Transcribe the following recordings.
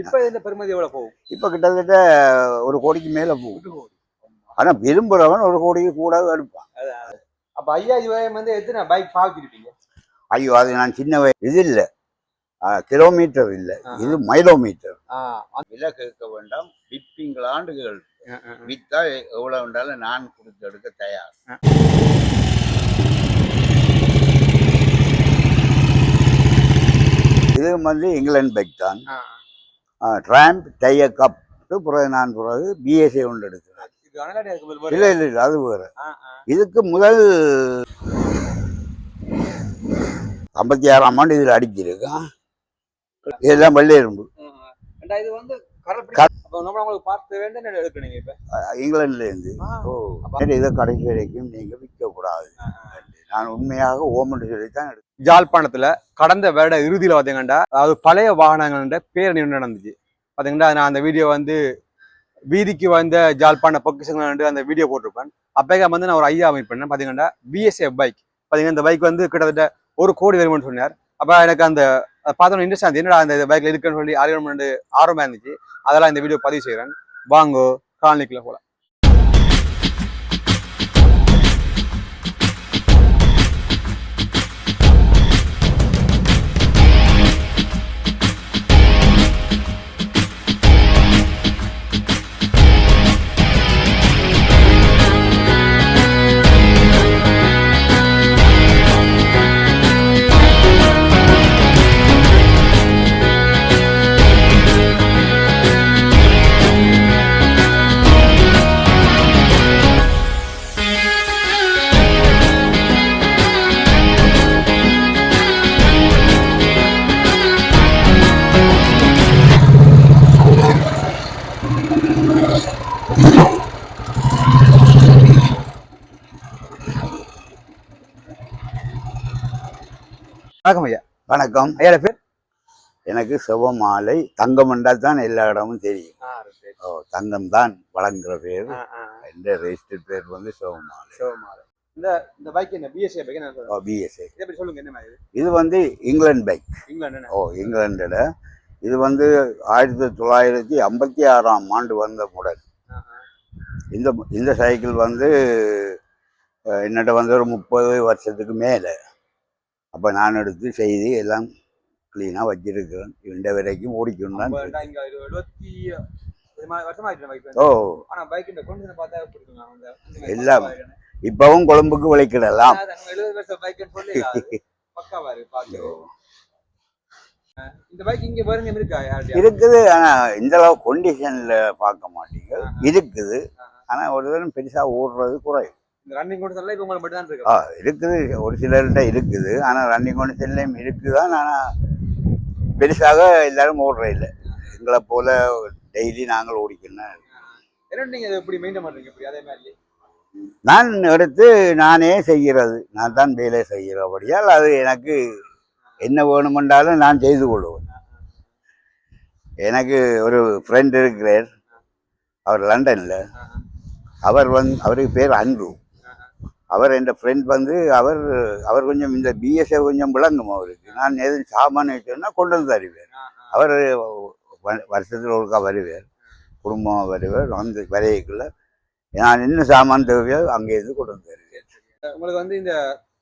இப்ப இந்த பெருமதி எவ்வளவு போகும்? இப்போ கிட்டத்தட்ட ஒரு கோடிக்கு மேலே போகும். ஆனால் விரும்புகிறவன் ஒரு கோடிக்கு கூட எடுப்பான். அப்ப ஐயாயிரம் ரூபாய் வந்து எத்தனை பைக் பாவிச்சிருப்பீங்க ஐயோ அது நான் சின்ன வய இது இல்லை. கிலோமீட்டர் இல்லை. இது மைலோமீட்டர் விலை கேட்க வேண்டாம். விற்பீங்களான்னு கேள் வித்தா எவ்வளவு வேண்டாலும் நான் கொடுத்து எடுக்க தயார். இது வந்து இங்கிலாந்து பைக் தான். ட்ராம்ப் டைய கப் பிறகு நான் பிறகு பிஎஸ்ஏ ஒன்று எடுக்கிறேன் இல்லை இல்லை இல்லை அது வேறு. இதுக்கு முதல் ஐம்பத்தி ஆறாம் ஆண்டு இதில் அடிச்சிருக்கான். இதெல்லாம் வெள்ளை ஏண்டா இது வந்து இங்கிலாந்துலேருந்து. ஓ இதை கடைசி வரைக்கும் நீங்கள் விற்கக்கூடாது. நான் உண்மையாக ஓமென்று சொல்லித்தான் எடுத்தேன். ஜாழ்ப்பாணத்தில் கடந்த வருட இறுதியில பார்த்தீங்கன்னா அதாவது பழைய வாகனங்கள்ன்ற பேரணி ஒன்று நடந்துச்சு. பார்த்தீங்கன்னா நான் அந்த வீடியோ வந்து வீதிக்கு வந்த ஜாழ்ப்பாண பொக்கிஷங்கள் அந்த வீடியோ போட்டிருப்பேன். அப்போ வந்து நான் ஒரு ஐயா மீட் பண்ணேன் பார்த்தீங்கன்னா பிஎஸ்எஃப் பைக் பார்த்தீங்கன்னா இந்த பைக் வந்து கிட்டத்தட்ட ஒரு கோடி வருமானு சொன்னார். அப்ப எனக்கு அந்த பார்த்தோன்னு இன்ட்ரெஸ்ட் ஆகுது என்னடா அந்த பைக்ல இருக்குன்னு சொல்லி அறியணும் ஆர்வமா இருந்துச்சு. அதெல்லாம் இந்த வீடியோ பதிவு செய்கிறேன் வாங்கோ காலனிக்குள்ள போகலாம் வணக்கம் ஐயா. வணக்கம். ஐயா பேர்? எனக்கு சிவமாலை தங்கம் என்றால் தான் எல்லா இடமும் தெரியும். ஓ தங்கம் தான் வழங்குற பேர். எந்த ரெஜிஸ்டர் பேர் வந்து சிவமாலை இந்த இந்த பைக் என்ன? பிஎஸ்ஏ பைக் என்ன ஓ பிஎஸ்ஏ இதை பற்றி சொல்லுங்க என்ன மாதிரி? இது வந்து இங்கிலாந்து பைக் இங்கிலாந்து ஓ இங்கிலாண்டில் இது வந்து ஆயிரத்தி தொள்ளாயிரத்தி ஐம்பத்தி ஆறாம் ஆண்டு வந்த மாடல் இந்த இந்த சைக்கிள் வந்து என்னட்ட வந்து ஒரு முப்பது வருஷத்துக்கு மேலே. அப்போ நான் எடுத்து செய்து எல்லாம் க்ளீனாக வச்சிருக்கிறேன். இந்த வரைக்கும் ஓடிக்கணும். தான் ஓ. ஆனா எல்லாம். இப்பவும் கொழும்புக்கு விளைக்கிடலாம்? இருக்குது ஆனால் இந்த அளவு கொண்டிஷனில் பார்க்க மாட்டீங்க. இருக்குது. ஆனால் ஒரு தரம் பெருசாக ஓடுறது குறை இந்த ரன்னிங் கூட சொல்ல இப்ப மட்டும் தான் ஆ இருக்கு இருக்குது. ஒரு சிலர்கிட்ட இருக்குது. ஆனால் ரன்னிங் கொண்டிஷன்லேயும் இருக்குதான். ஆனால் பெருசாக எல்லாரும் ஓடுற இல்லை. எங்களை போல டெய்லி நாங்கள் ஓடிக்கணும் என்ன நீங்க இதை எப்படி மெயின்டைன் இப்படி அதே மாதிரி நான் எடுத்து நானே செய்கிறது. நான் தான் வேலை செய்கிறபடியால் அது எனக்கு என்ன வேணுமென்றாலும் நான் செய்து கொள்வேன். எனக்கு ஒரு ஃப்ரெண்ட் இருக்கிறார். அவர் லண்டனில். அவர் வந்து அவருக்கு பேர் அன்பு. அவர் என் ஃப்ரெண்ட் வந்து அவர் அவர் கொஞ்சம் இந்த பிஎஸ்ஏ கொஞ்சம் விளங்கும் அவருக்கு. நான் எதுவும் சாமான் வச்சோன்னா கொண்டு வந்து தருவேன் அவர் வருஷத்தில் ஒருக்கா வருவார். குடும்பம் வருவார். வந்து வரையக்குள்ள நான் என்ன சாமான் தேவையோ அங்கேருந்து கொண்டு வந்து தருவேன். உங்களுக்கு வந்து இந்த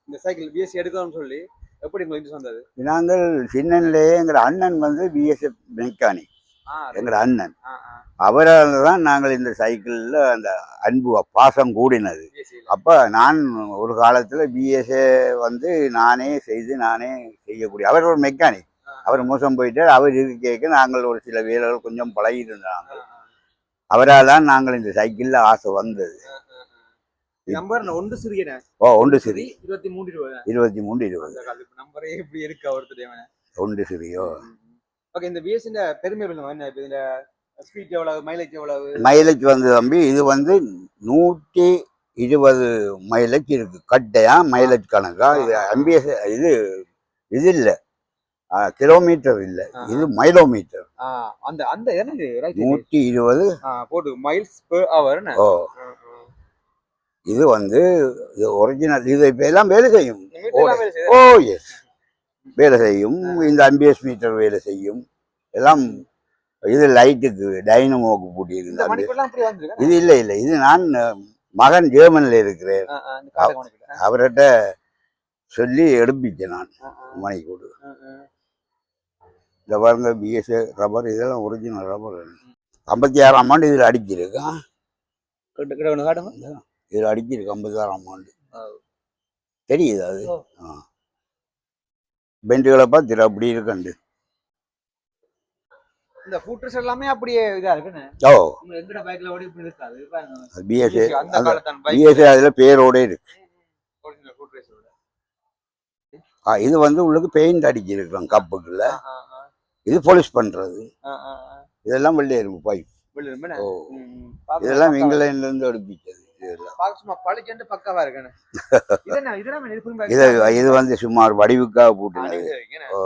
இந்த சைக்கிள் பிஎஸ்சி எடுக்கணும்னு சொல்லி எப்படி உங்களுக்கு வந்தது நாங்கள் சின்னன்லேயே எங்கள் அண்ணன் வந்து பிஎஸ்எஃப் மெக்கானிக் ஆ, எங்கள் அண்ணன். அவரால் தான் நாங்கள் இந்த சைக்கிளில் அந்த அன்பு பாசம் கூடினது. அப்போ நான் ஒரு காலத்தில் பிஎஸ்ஏ வந்து நானே செய்து நானே செய்யக்கூடிய அவர் ஒரு மெக்கானிக் அவர் மோசம் போயிட்டு அவர் இருக்க நாங்கள் ஒரு சில வீரர்கள் கொஞ்சம் பழகிட்டு இருந்தாங்க ஆ, ஆ. அவரால் தான் நாங்கள் இந்த சைக்கிளில் ஆசை வந்தது. நம்பர் ஒன்று சிறியன ஓ ஒன்று சிறி. இருபத்தி மூன்று இருபது. இருபத்தி மூன்று இருபது. நம்பரே எப்படி இருக்கு ஒருத்தர் ஒன்று சிறியோ ஓகே இந்த பிஎஸ்சி பெருமை என்ன இந்த ஸ்பீட் எவ்வளவு மைலேஜ் எவ்வளவு? மைலேஜ் வந்து தம்பி இது வந்து நூற்றி இருபது மைலேஜ் இருக்கு. கட்டையா மைலேஜ் கணக்கா? இது எம்பிஎஸ் இது இது இல்லை. கிலோமீட்டர் இல்லை. இது மைலோமீட்டர் அந்த அந்த என்னது? நூற்றி இருபது. போட்டு மைல்ஸ் பெர் ஹவர் ஓ. இது வந்து இது ஒரிஜினல் இது எல்லாம் வேலை செய்யும். ஓ எஸ் வேலை செய்யும். இந்த அம்பிஎஸ் மீட்டர் வேலை செய்யும். எல்லாம் இது லைட்டுக்கு டைனமோக்கு பூட்டி இந்த இருக்குது மணிக்கெல்லாம் இப்படி வந்திருக்கேன் இது இல்லை இல்லை. இது நான் மகன் ஜெர்மனில் இருக்கிறேன். அவர்கிட்ட சொல்லி எடுப்பிச்சேன் நான் மணிக்கூடு. இந்த பாருங்க பிஎஸ்ஏ ரப்பர் இதெல்லாம் ஒரிஜினல் ரப்பர் ஐம்பத்தி ஆறாம் ஆண்டு இதில் அடிச்சிருக்கான் இதில் அடிச்சிருக்கு ஐம்பத்தி ஆறாம் ஆண்டு. தெரியுது அது. ஆ. பெண்டுகளை பார்த்துட்டு அப்படி இருக்கண்டு. இந்த ஃபூட்டர்ஸ் எல்லாமே அப்படியே இதா இருக்குன்னு? ஓ. எங்கட பைக்ல ஓடி இப்படி இருக்காது. பிஎஸ்ஏ அந்த காலத்தான் பைக் பிஎஸ்ஏ அதில் பேரோட இருக்கு. ஒரிஜினல் ஃபூட்டர்ஸோட ஆ, இது வந்து உள்ளுக்கு பெயிண்ட் அடிச்சிருக்கிறோம் கப்புக்குள்ள. ஆ ஆ ஆ இது ஆ ஆ இதெல்லாம் வெள்ளை இருக்கும் பைப் ஓ. இதெல்லாம் இங்கிலாந்துல இருந்து எடுப்பிச்சது இது வந்து சுமார் வடிவுக்காக போட்டுனது. இது இருக்குன்னு. ஓ.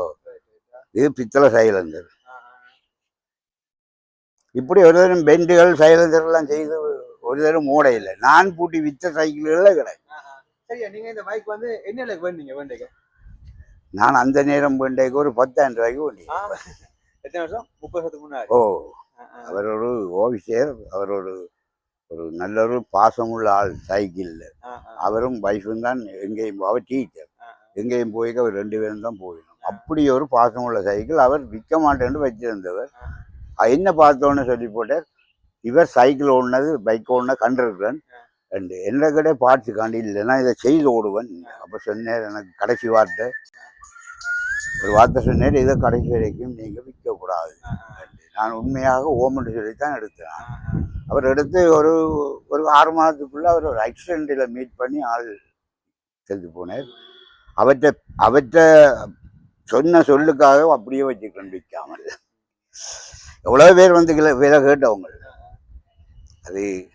இது பித்தளை சைலந்தர். இப்படி ஒரு தரம் பெண்டுகள் சைலந்தர் எல்லாம் செய்து ஒரு தரம் மூட இல்லை நான் பூட்டி வித்த சைக்கிள்களே கிடையாது. சரியா நீங்க இந்த பைக் வந்து என்ன வேண்டீங்க நான் அந்த நேரம் வேண்டைக்கு ஒரு பத்தாயிரம் ரூபாய்க்கு வேண்டிய. எத்தனை வருஷம்? முப்பது வருஷத்துக்கு முன்னாடி. ஓ. அவர் ஒரு ஓபிசியர் அவர் ஒரு ஒரு நல்ல ஒரு பாசமுள்ள ஆள் சைக்கிளில். அவரும் வைஃபும் தான் எங்கேயும் அவர் டீச்சர். எங்கேயும் போய்க்க அவர் ரெண்டு பேரும் தான் போயிடும். அப்படி ஒரு பாசமுள்ள சைக்கிள் அவர் விற்க மாட்டேன்னு வச்சிருந்தவர். என்ன பார்த்தோன்னு சொல்லி போட்டார். இவர் சைக்கிள் ஓடினது பைக் ஓடின கண்டிருக்கிறேன். ரெண்டு என்ன கடை பார்ட்ஸ் காண்டி இல்லைன்னா இதை செய்து ஓடுவேன். அப்போ சொன்னார் எனக்கு கடைசி வார்த்தை. ஒரு வார்த்தை சொன்னார் இதை கடைசி வரைக்கும் நீங்கள் விற்கக்கூடாது. நான் உண்மையாக ஓமென்று சொல்லித்தான் எடுத்தேன். ஆ, ஆ. அவர் எடுத்து ஒரு ஒரு ஆறு மாதத்துக்குள்ள அவர் ஒரு ஆக்சிடென்ட்டில் மீட் பண்ணி ஆள் செத்து போனார். அவற்றை அவற்றை சொன்ன சொல்லுக்காக அப்படியே வச்சுக்கணும் விற்காமல் எவ்வளோ பேர் வந்து விலை கேட்டவங்க. அது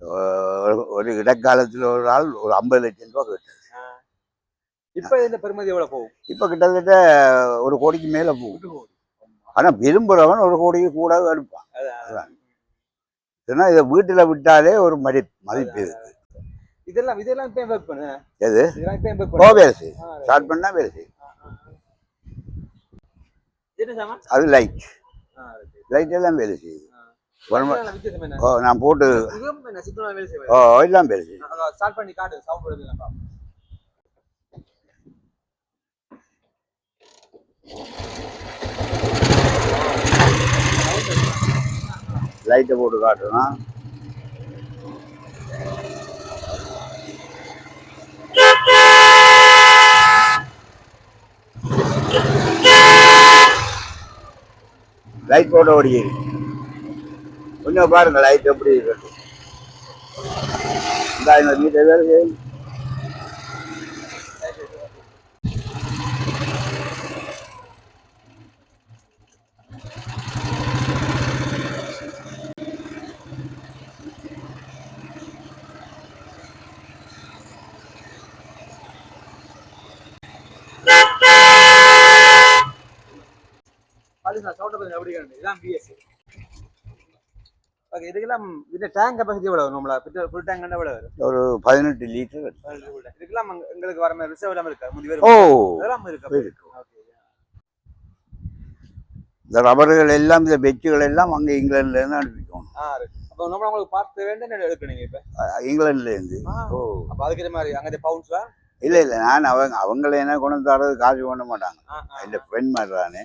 ஒரு- இடைக்காலத்தில் ஒரு ஆள் ஒரு ஐம்பது லட்சம் ரூபா கேட்டார் இப்ப இந்த பெருமதி எவ்வளவு போகும்? இப்போ கிட்டத்தட்ட ஒரு கோடிக்கு மேலே போகும் ஆனால் விரும்புகிறவன் ஒரு கோடிக்கு கூட எடுப்பான். ஏன்னா இதை வீட்டில் விட்டாலே ஒரு மதி மதிப்பு இருக்கு. இதெல்லாம் இதெல்லாம் இப்ப ஒர்க் பண்ணு? எது? இதெல்லாம் இப்ப வேலை செய்யும். ஸ்டார்ட் பண்ணால் வேலை செய்யும் அது லைட். லைட் எல்லாம் வேலை செய்யுது. ஓ நான் போட்டு ஓ எல்லாம் வேலை செய்யுது ஸ்டார்ட் பண்ணி காட்டு. நான் லைட்டை போட்டு காட்டுறோம் லைட் போட்டு ஓடியது கொஞ்சம் பாருங்க லைட் எப்படி இருக்கு. இந்த இந்த மீட்டர் வேலை செய்யும் இதான் பிஎஸ் ஓகே இதுக்கெல்லாம் இந்த டேங்க் கெப்பாசிட்டி எவ்வளவு? நம்மள ஃபுல் டேங்க் எவ்வளவு வரும்? ஒரு பதினெட்டு லிட்டர் இதுக்கெல்லாம் எங்களுக்கு வர மாதிரி ரிசர்வ் எல்லாம் இருக்கா? முந்தி ஓ! வரும் இதெல்லாம் இருக்கு. இந்த ரப்பர்கள் எல்லாம் இந்த பெச்சுகள் எல்லாம் அங்கே இங்கிலாந்துல இருந்து அனுப்பிக்கணும் அப்போ நம்ம பார்த்து வேண்டிய எடுக்கணுங்க இப்ப? இங்கிலாந்துல இருந்து. ஓ. அப்ப அதுக்கு மாதிரி அங்க பவுன்ஸ்ல இல்லை இல்லை நான் அவங்க அவங்கள என்ன கொண்டு தரது காசு பண்ண மாட்டாங்க. இந்த ஃப்ரெண்ட் மாதிரி தானே.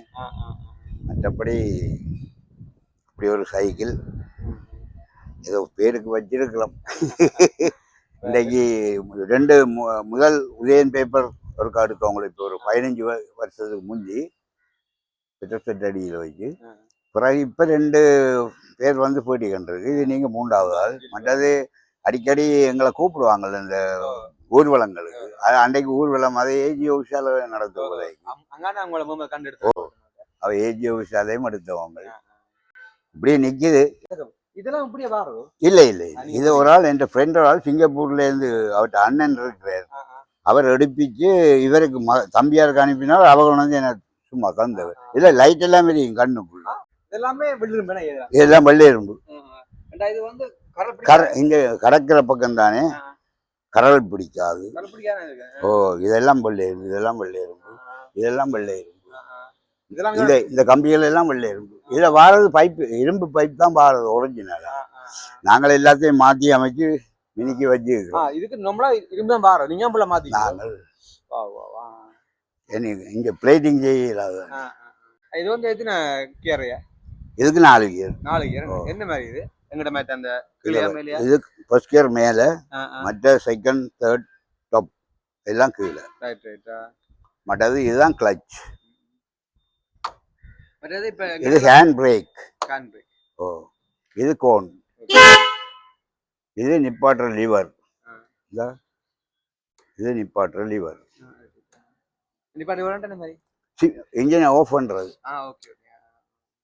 மற்றபடி அப்படி ஒரு சைக்கிள். ஏதோ பேருக்கு வச்சிருக்கலாம். இன்றைக்கு ரெண்டு முதல் உதயன் பேப்பர் ஒரு எடுத்தவங்களுக்கு இப்போ ஒரு பதினஞ்சு வருஷத்துக்கு முந்தி பெட்ரோல் அடியில் வச்சு. பிறகு இப்போ ரெண்டு பேர் வந்து போட்டி கண்டிருக்கு. இது நீங்கள் மூன்றாவது ஆள். மற்றது அடிக்கடி எங்களை கூப்பிடுவாங்கல்ல இந்த ஊர்வலங்களுக்கு. அது அன்றைக்கு ஊர்வலம் அதை ஏஜி ஹவுஸால நடத்துவதை அங்கான அவ ஏஜி ஹவுஸாலையும் எடுத்தவங்க. இப்படியே நிற்கிது இதெல்லாம் இப்படியே வாரும் இல்லை இல்லை இது ஒரு ஆள் என் ஃப்ரெண்ட் ஒரு ஆள் சிங்கப்பூர்ல இருந்து அவர்கிட்ட அண்ணன் இருக்கிறார். அவர் எடுப்பிச்சு இவருக்கு ம தம்பியாருக்கு அனுப்பினார் அவர் வந்து எனக்கு சும்மா தந்தவர் இல்லை லைட் எல்லாம் தெரியும் கண்ணுக்குள்ள. எல்லாமே இதெல்லாம் வெள்ளை எறும்பு இது வந்து கரை இங்க கடற்கிற பக்கம் தானே? கரல் பிடிக்காது. ஓ இதெல்லாம் வெள்ளை எறும்பு இதெல்லாம் வெள்ளை எறும்பு இதெல்லாம் வெள்ளை எறும்பு இதெல்லாம் இந்த இந்த கம்பிகள் எல்லாம் வெள்ளை இரும்பு. இதுல வாரது பைப் இரும்பு பைப் தான் வாரது ஒரிஜினலா. நாங்கள் எல்லாத்தையும் மாத்தி அமைச்சு மினிக்கி வச்சிருக்கிறோம். இதுக்கு நம்மளா இரும்பு தான் பாரு நீங்க நம்மள மாத்தி நாங்கள். இங்க பிளேட்டிங் ஆ. இது வந்து எத்தனை கீரையா இதுக்கு நாலு கியர் நாலு ஓ. என்ன மாதிரி இது? எங்கட மாதிரி அந்த இது ஃபர்ஸ்ட் கியர் மேல. மற்ற செகண்ட் தேர்ட் டாப் எல்லாம் கீழே. ரைட் ரைட்டா மற்றது இதுதான் கிளச் மற்றது இப்ப இது ஹேண்ட் பிரேக் கான்பு ஓ இது கோன் இது நிப்பாட்டுற லிவர் இது நிப்பாட்டுற லிவர் இன்ஜினை ஆஃப் ஓகே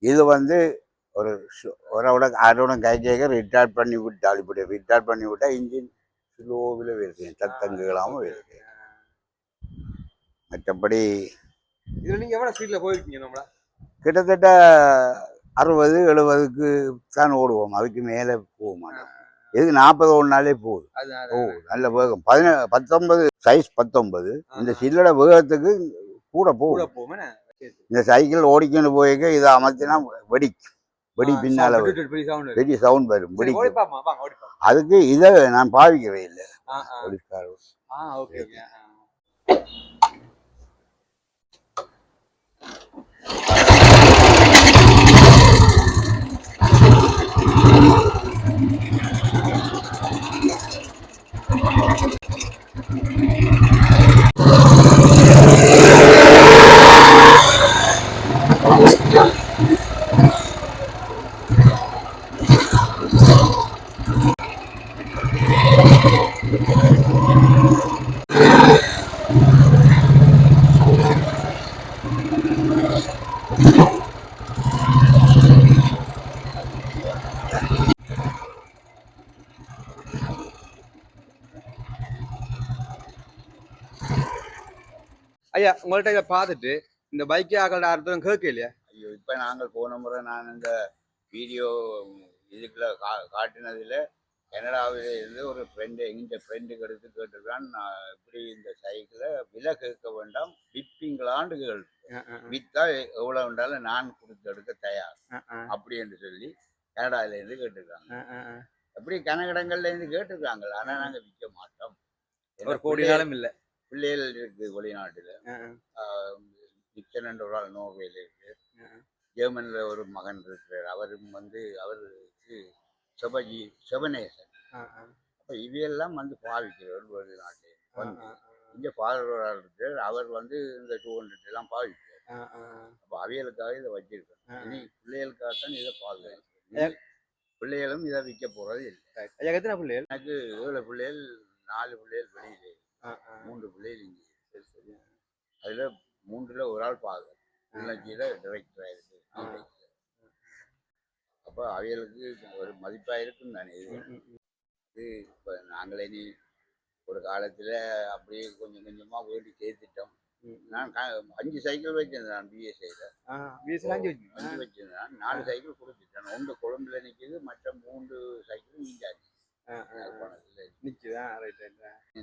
இது வந்து ஒரு ஒரோட அதோட கைஜேக ரிட்டார்ட் பண்ணி விட்டால் இப்படி ரிட்டார்ட் பண்ணி விட்டா இன்ஜின் ஸ்லோவில் இருக்கு சத்தங்குகளாமல் இருக்கு மற்றபடி இதுல நீங்க எவ்வளவு ஸ்பீட்ல போயிருக்கீங்க நம்மள? கிட்டத்தட்ட அறுபது எழுபதுக்கு தான் ஓடுவோம். அதுக்கு மேலே போக மாட்டோம். இதுக்கு நாற்பது ஒன்னாலே போகுது ஓ நல்ல வேகம். பதினே பத்தொன்பது சைஸ் பத்தொன்பது. இந்த சில்லட வேகத்துக்கு கூட போகும். இந்த சைக்கிள் ஓடிக்கொண்டு போய்க்க இதை அமர்த்தினா வெடிக்கும். வெடி பின்னால வரும். பெரிய சவுண்ட் வரும். வெடிக்கும். அதுக்கு இதை நான் பாவிக்கிறே இல்லை. ஆ. フフフフ。ஐயா உங்கள்ட்ட இதை பார்த்துட்டு இந்த பைக்கே ஆக்களோட அர்த்தம் கேட்க இல்லையா ஐயோ இப்போ நாங்கள் போன முறை நான் இந்த வீடியோ இதுக்குள்ள கா காட்டினதில் கனடாவில இருந்து ஒரு ஃப்ரெண்டு எங்கள் ஃப்ரெண்டுக்கு எடுத்து கேட்டிருக்கான். நான் இப்படி இந்த சைக்கிளை விலை கேட்க வேண்டாம் விற்பீங்களான்னு கேள் விற்றா எவ்வளோ வேண்டாலும் நான் கொடுத்து எடுக்க தயார். அப்படி என்று சொல்லி கனடாவில இருந்து கேட்டிருக்காங்க. அப்படி கனகடங்கள்ல இருந்து கேட்டிருக்காங்க. ஆனால் நாங்கள் விற்க மாட்டோம். ஒரு கோடி நாளும் இல்ல. பிள்ளைகள் இருக்கு வெளிநாட்டில். என்ற ஒரு ஆள் நோர்வேல இருக்கு. ஜெர்மன்ல ஒரு மகன் இருக்கிறார். அவரும் வந்து அவருக்கு செபஜி செபனேசன். அப்ப இவையெல்லாம் வந்து பாவிக்கிறவர் வெளிநாட்டில் வந்து இங்க ஃபாதர் ஒரு ஆள் இருக்கு அவர் வந்து இந்த டூ ஹண்ட்ரட் எல்லாம் பாவிக்கிறார். அப்ப அவியலுக்காக இதை வச்சிருக்கேன் இனி பிள்ளைகளுக்காகத்தான் இதை பாதுகாக்கிறேன் பிள்ளைகளும் இதை விற்க போறது இல்லை. எத்தனை பிள்ளைகள்? எனக்கு ஏழு பிள்ளைகள் நாலு பிள்ளைகள் வெளியிலே மூன்று பிள்ளைகள் இங்கே. சரி சரி. அதுல மூன்றுல ஒரு ஆள் பாதர் உள்ளஞ்சியில டிரெக்டர் ஆயிருக்கு அப்போ அவைகளுக்கு ஒரு மதிப்பா இருக்கும் தானே இது இது இப்போ நாங்களே நீ ஒரு காலத்துல அப்படியே கொஞ்சம் கொஞ்சமா வேண்டி சேர்த்துட்டோம். நான் அஞ்சு சைக்கிள் வச்சிருந்தேன் வீசுல அஞ்சு வச்சு அஞ்சு வச்சிருந்தேன். நாலு சைக்கிள் கொடுத்துட்டேன். ஒன்று கொழும்புல நிற்கிது மற்ற மூன்று சைக்கிள் நீஞ்சாச்சு நிக்குதா? ரைட்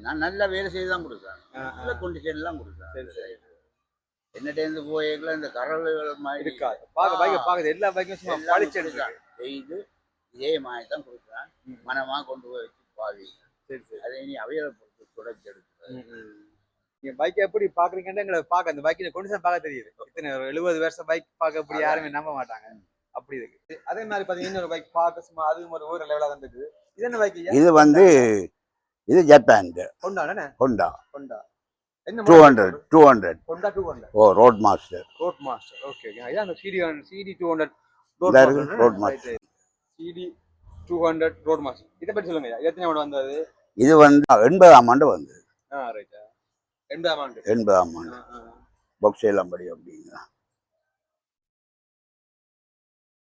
நான் நல்லா வேலை செய்து தான் கொடுக்குறேன். நல்ல கொண்டிஷன்லாம் கொடுக்குறேன். சரி, சரி. என்னட்டேந்து போய்க்கலாம் இந்த கரல்கள் மாதிரி இருக்காது. பாக்க பைக்க பாக்குது எல்லா பைக்கும் சும்மா எல்லாம் பளிச்சு கொடுக்குறேன். செய்து இதே மாதிரி தான் கொடுக்குறேன். ம். மனமா கொண்டு போய் வச்சு பாவி சரி சரி. அதை நீ அவையில பொறுத்து துடைச்சி எடுத்து நீங்க பைக் எப்படி பாக்குறீங்கன்னு எங்களை பாக்க அந்த பைக்கின் கொண்டு பார்க்க தெரியுது. இத்தனை ஒரு எழுபது வருஷம் பைக் பார்க்க அப்படி யாருமே நம்ப மாட்டாங்க. அப்படி இருக்கு. அதே மாதிரி பாத்தீங்கன்னா இன்னொரு பைக் பார்க்க சும்மா அதுவும் ஒரு ஊர் லெவலா தான் இருக்குது. இது என்ன பைக் இது வந்து இது Japan Honda two hundred two hundred oh road master road master okay CD CD two hundred road master. CD two hundred road master இதை பற்றி சொல்லுங்க. எத்தனை ஆண்டு வந்தது இது வந்து எண்பதாம் ஆண்டு வந்து ஆ ரைட்டா எண்பதாம் ஆண்டு. எண்பதாம் ஆண்டு. ஆ, ஆ. பொக்ஸ் எல்லாம் படி அப்படிங்க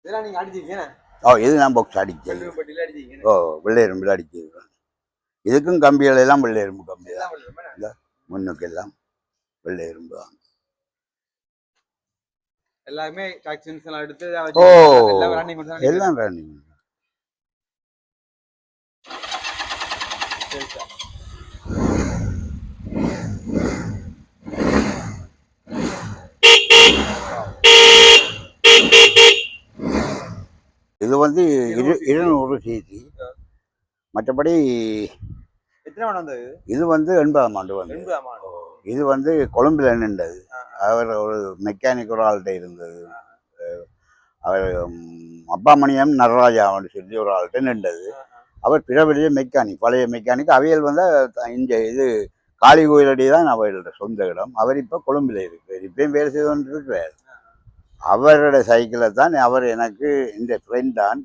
இதெல்லாம் நீங்க அடிச்சீங்க ஓ இது நான் பொக்ஸ் அடிச்சது. ஓ வெள்ளையரும்பில் அடிச்சிருக்கேன் இதுக்கும் கம்பிகள் எல்லாம் வெள்ளையரும்பு கம்பி தான். எல்லாம் பண்ணுறோமே. முன்னுக்கு எல்லாம் வெள்ளையரும்பு தான் எல்லாம் எடுத்து ஓ எல்லாம் ரன்னிங் பண்ணி எல்லாம் ரன்னிங் சரி சார் இது வந்து இரு இருநூறு சிசி மற்றபடி இது வந்து எண்பதாம் ஆண்டு வந்து இது வந்து கொழும்புல நின்றது. அவர் ஒரு மெக்கானிக் ஒரு ஆள்கிட்ட இருந்தது. அவர் அப்பாமணியம் நடராஜான்னு சொல்லி ஒரு ஆள்கிட்ட நின்றது. அவர் பிறவிலேயே மெக்கானிக் பழைய மெக்கானிக் அவையல் வந்து இந்த இது காளி கோயிலடி தான் அவரோட சொந்த இடம். அவர் இப்போ கொழும்புல இருக்கிறார் இப்பயும் வேலை செய்து கொண்டு இருக்கிறார் அவரோட சைக்கிளை தான் அவர் எனக்கு இந்த ஃப்ரெண்ட் தான்.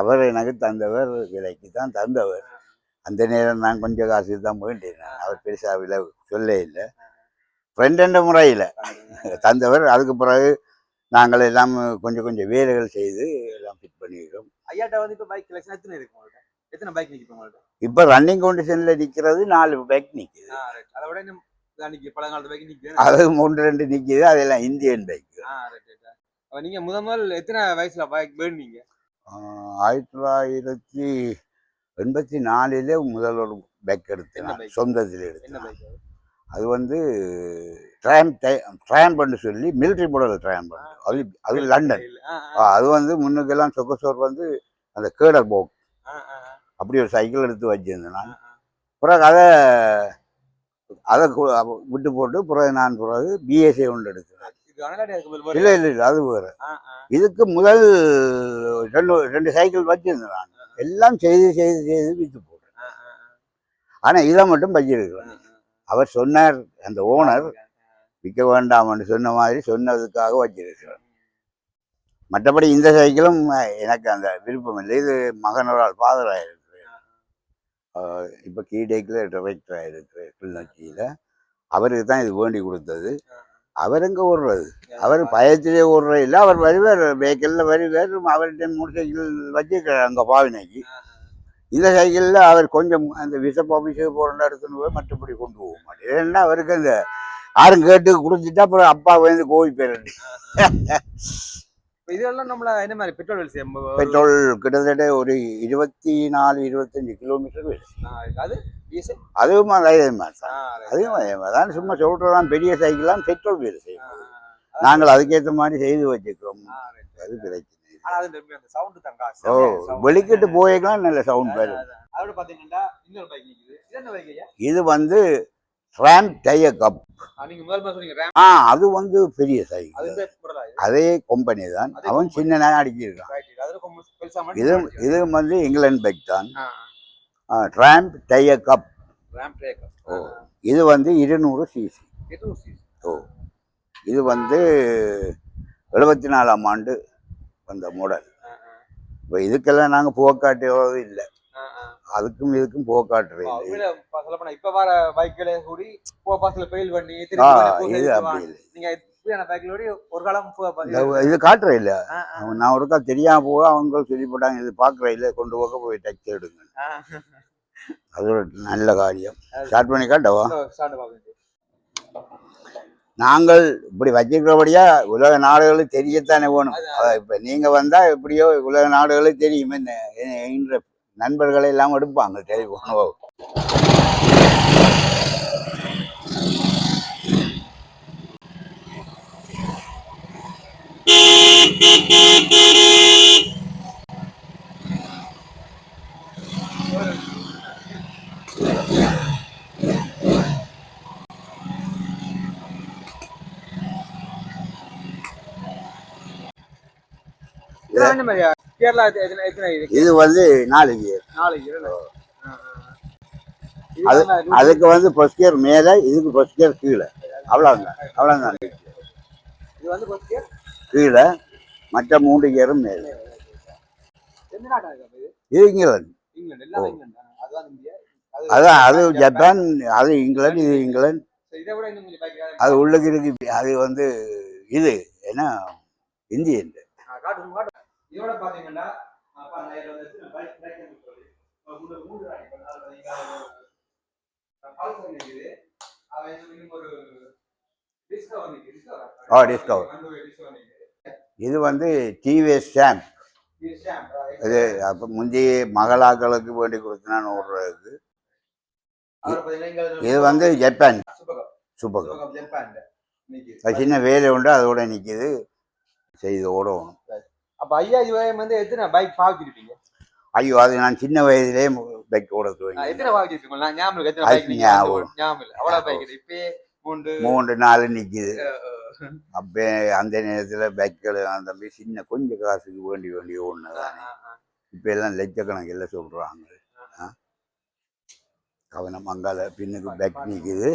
அவர் எனக்கு தந்தவர் விலைக்கு தான் தந்தவர். அந்த நேரம் நான் கொஞ்சம் காசு தான் வேண்டினேன் அவர் பெருசாக விலை சொல்ல இல்லை. ஃப்ரெண்ட் என்ற முறையில் தந்தவர். அதுக்கு பிறகு நாங்கள் எல்லாம் கொஞ்சம் கொஞ்சம் வேலைகள் செய்து எல்லாம் ஃபிட் பண்ணிக்கிறோம். ஐயாட்ட வந்து இப்ப பைக் கலெக்ஷன் எத்தனை இருக்கு எத்தனை பைக் உங்கள்ட்ட? இப்போ ரன்னிங் கண்டிஷனில் நிற்கிறது நாலு பைக் நிற்குது. அதை விட பழங்காலத்து பைக் நிக்குது. அது ஒன்று ரெண்டு நிற்கிது அதெல்லாம் இந்தியன் பைக் அப்ப நீங்க முதல் முதல் எத்தனை வயசுல பைக் வேணுனீங்க? ஆயிரத்தி தொள்ளாயிரத்தி எண்பத்தி நாலிலே முதல் ஒரு பைக் எடுத்தேன்? சொந்தத்தில் எடுத்தேன் அது? வந்து ட்ராம் ட்ராம்பன்னு சொல்லி மிலிட்ரி மாடல் ட்ராம்ப் அது அது லண்டன் அது வந்து முன்னுக்கெல்லாம் சொக்கசோர் வந்து அந்த கேடர் போக் அப்படி ஒரு சைக்கிள் எடுத்து வச்சிருந்தேன் நான். பிறகு அதை அதை விட்டு போட்டு பிறகு நான் பிறகு பிஎஸ்ஏ ஒன்று எடுத்தேன் இல்லை இல்லை இல்லை அது வேறு. இதுக்கு முதல் ரெண்டு ரெண்டு சைக்கிள் வச்சிருந்தேன் நான். எல்லாம் செய்து செய்து செய்து விற்று போட்டேன். ஆனால் இதை மட்டும் வச்சிருக்கிறேன் அவர் சொன்னார் அந்த ஓனர் விற்க வேண்டாம்னு சொன்ன மாதிரி சொன்னதுக்காக வச்சிருக்கிறேன். மற்றபடி இந்த சைக்கிளும் எனக்கு அந்த விருப்பம் இல்லை. இது மகனோரால் ஃபாதராக இருக்கிறேன் இப்போ கீடேக்கில் டிரெக்டராக இருக்கிறேன் கிளிநொச்சியில். அவருக்கு தான் இது வேண்டி கொடுத்தது. அவர் எங்கே ஓடுறது அவர் பயத்திலே ஓடுற இல்லை அவர் வருவார். வெஹிக்கிளில் வருவார். அவர்கிட்ட மூணு சைக்கிள் வச்சிருக்கிறார் அங்கே பாவினைக்கு. இந்த சைக்கிளில் அவர் கொஞ்சம் அந்த விசப் ஆஃபீஸுக்கு போகிற இடத்துல போய் மற்றபடி கொண்டு போக மாட்டேன் ஏன்னா அவருக்கு அந்த யாரும் கேட்டு குடிச்சிட்டா அப்புறம் அப்பா வந்து கோவில் பேர் இப்ப இதெல்லாம் நம்மள என்ன மாதிரி பெட்ரோல் பெட்ரோல் கிட்டத்தட்ட ஒரு இருபத்தி நாலு இருபத்தஞ்சு கிலோமீட்டர். அது? அதுவும் அதே மாதிரி தான். அதுவும் அதே மாதிரி தான். சும்மா சொல்கிறதான் பெரிய சைக்கிள்லாம் பெட்ரோல் செய்யும் ஆ, நாங்கள் அதுக்கேற்ற மாதிரி செய்து வச்சுக்கிறோம். அது பிரச்சனை ஓ வெளிக்கிட்டு போய்க்கலாம் நல்ல சவுண்ட் நிக்குது. இது வந்து ரேம் டயர் கப் ஆ, அது வந்து பெரிய சைக்கிள்? அதே கம்பெனி தான். அவன். சின்ன அடிக்கிருக்கான் மட்டும் இது அடிச்சு இது வந்து இங்கிலாந்து பைக் தான். ட்ராம்ப் tyre cup RAM tracker. Oh. இது வந்து இருநூறு சிசி. ஓ இது வந்து எழுபத்தி நாலாம் ஆண்டு வந்த மாடல் இப்போ இதுக்கெல்லாம் நாங்கள் போக்காட்டுறது இல்லை. அதுக்கும் இதுக்கும் போக்காட்டுறது இப்ப வர பைக்களே கூடி போ பாஸ்ல ஃபெயில் பண்ணி இது அப்படி. இல்லை இப்படியான பைக்களோட ஒரு காலம் இது காட்டுற இல்லை. நான் ஒருக்கா தெரியாம போக அவங்க சொல்லி போட்டாங்க. இது பார்க்குற இல்லை. கொண்டு போக போய் டச் எடுங்க. அது ஒரு நல்ல காரியம். ஸ்டார்ட் பண்ணி காட்டவா. நாங்கள் இப்படி வச்சிருக்கிறபடியா உலக நாடுகளுக்கு தெரியத்தானே வேணும். அதான் இப்ப நீங்க வந்தா எப்படியோ உலக நாடுகளுக்கு தெரியும். என்ற நண்பர்களை எல்லாம் எடுப்பாங்க. டெலிஃபோனோ கேரளா எத்தனை- எத்தனை-? இது? வந்து நாலு கியர் நாலு அது- அதுக்கு வந்து ஃபர்ஸ்ட் கியர் மேலே இதுக்கு ஃபர்ஸ்ட் கியர் கீழே. அவ்வளோதான் அவ்வளோதான் இது வந்து? கீழே மற்ற மூன்று கியரும் மேலே. இது? இங்கிலாந்து. அதான் அது ஜப்பான். அது இங்கிலாந்து இது இங்கிலாந்து. அது உள்ளுக்கு இருக்கு. அது வந்து இது என்ன இந்தியன். இதோட பாத்தீங்கன்னா இதுல வந்து. அதாவது நீங்க ஒரு Pulsar இருக்குது. அது ஒரு Discover இருக்கு. Discover. ஆ, இருக்குது. இது வந்து டிவிஎஸ் ஷாம்ப் இது அப்போ முந்தைய மகளாக்களுக்கு வேண்டி இங்க அது இது வந்து ஜப்பான். அது சின்ன வேலை உண்டு அதோட நிற்கிது செய்து ஓடணும் அப்ப ஐயா இவன் வந்து எத்தனை பைக் பாவிச்சிருப்பீங்க? ஐயோ அது நான் சின்ன வயதிலே பைக் ஓட எத்தனை பாவிச்சிருப்பீங்க? நான் ஞாபகம் எத்தனை பைக் ஞாபகம். இல்லை. பைக் இப்பே மூன்று மூன்று அஹ், அப்போ அந்த நேரத்துல பைக்கில் அந்த மாதிரி சின்ன கொஞ்சம் காசுக்கு வேண்டி வேண்டி ஒன்று தானே. இப்போ எல்லாம் லட்சக்கணக்கில் சொல்றாங்க. ஆ? கவனம் அங்கால பின்னுக்கு பேக் நிக்குது.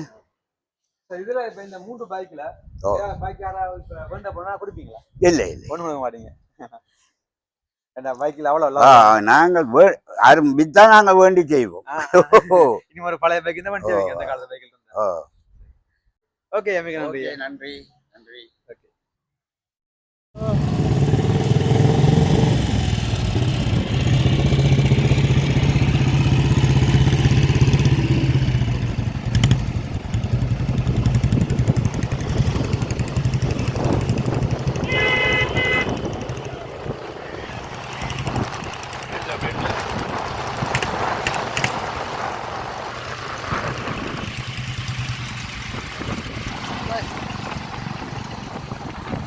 சரி, இதுல இப்ப இந்த மூன்று பைக்ல. பைக் யாராவது இப்ப வேண்ட போனா கொடுப்பீங்களா? இல்லை இல்லை. கொடுக்க மாட்டீங்க. நாங்கள் அரும்பித்தான் நாங்கள் வேண்டி செய்வோம். ஒரு பழைய பைக் தான் வண்டி அந்த காலத்து பைக்கில் ஓகே நன்றி. நன்றி நன்றி. ஓகே.